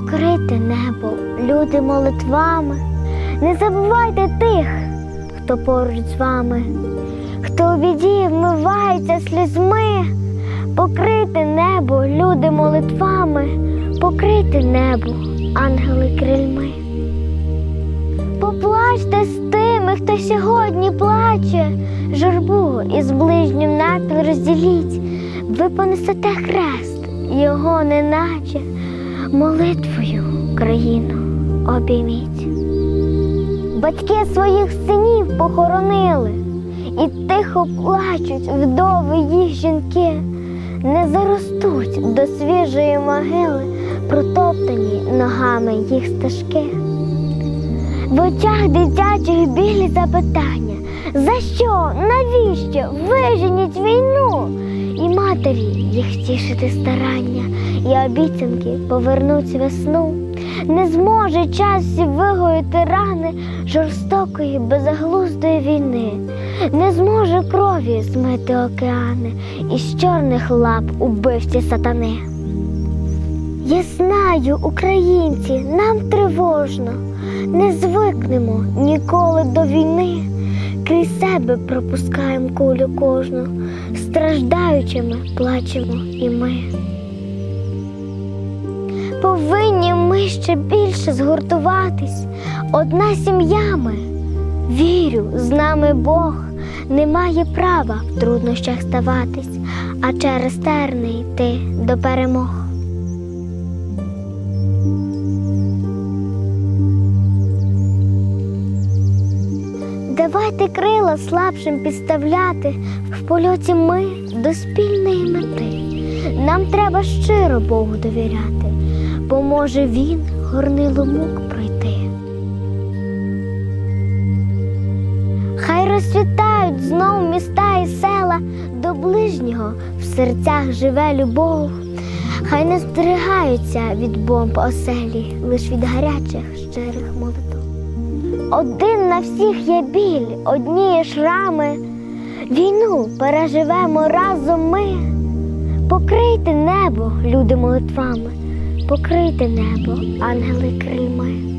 покрите небо, люди молитвами. Не забувайте тих, хто поруч з вами, хто у біді вмивається слізьми, покрите небо, люди молитвами, покрите небо, ангели крильми. Поплачте з тими, хто сьогодні плаче, журбу із ближнім напіл розділіть, ви понесете хрест, його неначе молитвою країну обійміть. Батьки своїх синів похоронили, і тихо плачуть вдови їх жінки, не заростуть до свіжої могили, протоптані ногами їх стежки. В очах дитячих білі запитання. За що? Навіщо? Виженіть війну? І матері їх тішити старання, і обіцянки повернуть весну. Не зможе час вигоїти рани жорстокої, безглуздої війни, не зможе крові змити океани із чорних лап убивці сатани. Я знаю, українці, нам тривожно, не звикнемо ніколи до війни. Крізь себе пропускаємо кулю кожну, страждаючими плачемо і ми. Повинні ми ще більше згуртуватись, одна сім'я ми. Вірю, з нами Бог не має права в труднощах ставатись, а через терни йти до перемог. Давайте крила слабшим підставляти в польоті ми до спільної мети. Нам треба щиро Богу довіряти, поможе він горнило мук пройти. Хай розцвітають знов міста і села, до ближнього в серцях живе любов. Хай не здригаються від бомб оселі, лиш від гарячих щирих молитв. Один на всіх є біль, одні шрами. Війну переживемо разом ми. Покрийте небо, люди молитвами, покрийте небо, ангели крильми.